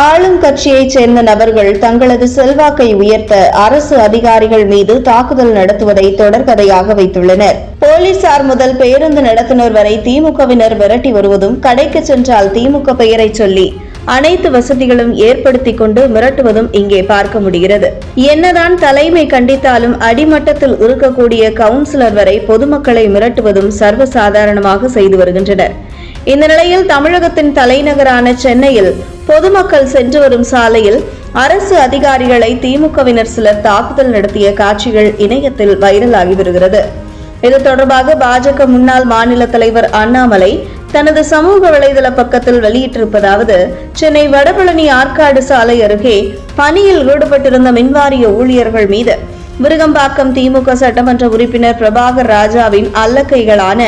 ஆளுங்கட்சியைச் சேர்ந்த நபர்கள் தங்களது செல்வாக்கை உயர்த்த அரசு அதிகாரிகள் மீது தாக்குதல் நடத்துவதை தொடர்கதையாக வைத்துள்ளனர். போலீசார் முதல் பேருந்து நடத்துனர் வரை திமுகவினர் விரட்டி வருவதும் கடைக்கு சென்றால் திமுக பெயரை சொல்லி அனைத்து வசதிகளும் ஏற்படுத்தி கொண்டு மிரட்டுவதும் இங்கே பார்க்க முடிகிறது. என்னதான் தலைமை கண்டித்தாலும் அடிமட்டத்தில் இருக்கக்கூடிய கவுன்சிலர் வரை பொதுமக்களை மிரட்டுவதும் சர்வசாதாரணமாக செய்து வருகின்றனர். இந்த நிலையில் தமிழகத்தின் தலைநகரான சென்னையில் பொதுமக்கள் சென்று வரும் சாலையில் அரசு அதிகாரிகளை திமுகவினர் சிலர் தாக்குதல் நடத்திய காட்சிகள் இணையத்தில் வைரலாகி வருகிறது. இது தொடர்பாக பாஜக முன்னாள் மாநில தலைவர் அண்ணாமலை தனது சமூக வலைதள பக்கத்தில் வெளியிட்டிருப்பதாவது சென்னை வடபழனி ஆற்காடு சாலை அருகே பணியில் ஈடுபட்டிருந்த மின்வாரிய ஊழியர்கள் மீது விருகம்பாக்கம் திமுக சட்டமன்ற உறுப்பினர் பிரபாகர் ராஜாவின் அல்லக்கைகளான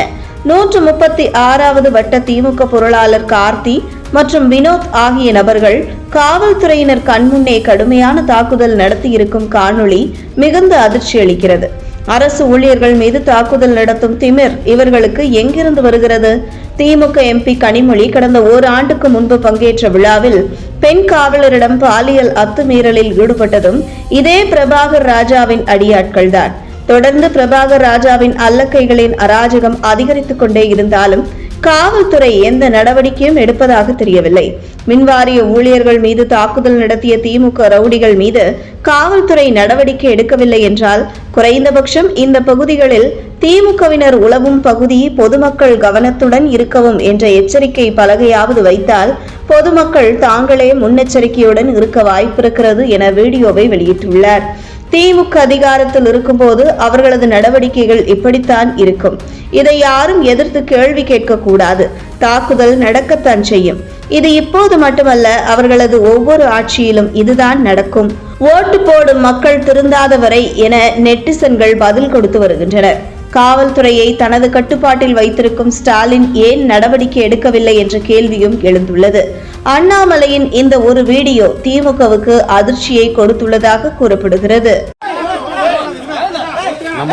நூற்று முப்பத்தி ஆறாவது வட்ட திமுக பொருளாளர் கார்த்தி மற்றும் வினோத் ஆகிய நபர்கள் காவல்துறையினர் கண்முன்னே கடுமையான தாக்குதல் நடத்தியிருக்கும் காணொளி மிகுந்த அதிர்ச்சி அளிக்கிறது. அரசு ஊழியர்கள் மீது தாக்குதல் நடத்தும் திமிர் இவர்களுக்கு எங்கிருந்து வருகிறது? திமுக எம்பி கனிமொழி கடந்த ஓராண்டுக்கு முன்பு பங்கேற்ற விழாவில் பெண் காவலரிடம் பாலியல் அத்துமீறலில் ஈடுபட்டதும் இதே பிரபாகர் ராஜாவின் அடியாட்கள்தான். தொடர்ந்து பிரபாகர் ராஜாவின் அல்லக்கைகளின் அராஜகம் அதிகரித்துக் கொண்டே இருந்தாலும் காவல்துறை எந்த நடவடிக்கையும் எடுப்பதாக தெரியவில்லை. மின்வாரிய ஊழியர்கள் மீது தாக்குதல் நடத்திய திமுக ரவுடிகள் மீது காவல்துறை நடவடிக்கை எடுக்கவில்லை என்றால் குறைந்தபட்சம் இந்த பகுதிகளில் திமுகவினர் உளவும் பகுதி பொதுமக்கள் கவனத்துடன் இருக்கவும் என்ற எச்சரிக்கை பலகையாவது வைத்தால் பொதுமக்கள் தாங்களே முன்னெச்சரிக்கையுடன் இருக்க வாய்ப்பிருக்கிறது என வீடியோவை வெளியிட்டுள்ளார். திமுக அதிகாரத்தில் இருக்கும்போது அவர்களது நடவடிக்கைகள் இப்படித்தான் இருக்கும். இதை யாரும் எதிர்த்து கேள்வி கேட்கக்கூடாது. தாக்குதல் நடக்கத்தான் செய்யும். இது இப்போது மட்டுமல்ல அவர்களது ஒவ்வொரு ஆட்சியிலும் இதுதான் நடக்கும். ஓட்டு போடும் மக்கள் திருந்தாதவரை என நெட்டிசன்கள் பதில் கொடுத்து வருகின்றனர். காவல்துறையை தனது கட்டுப்பாட்டில் வைத்திருக்கும் ஸ்டாலின் ஏன் நடவடிக்கை எடுக்கவில்லை என்ற கேள்வியும் எழுந்துள்ளது. அண்ணாமலையின் இந்த ஒரு வீடியோ திமுகவுக்கு அதிர்ச்சியை கொடுத்துள்ளதாக கூறப்படுகிறது. நம்ம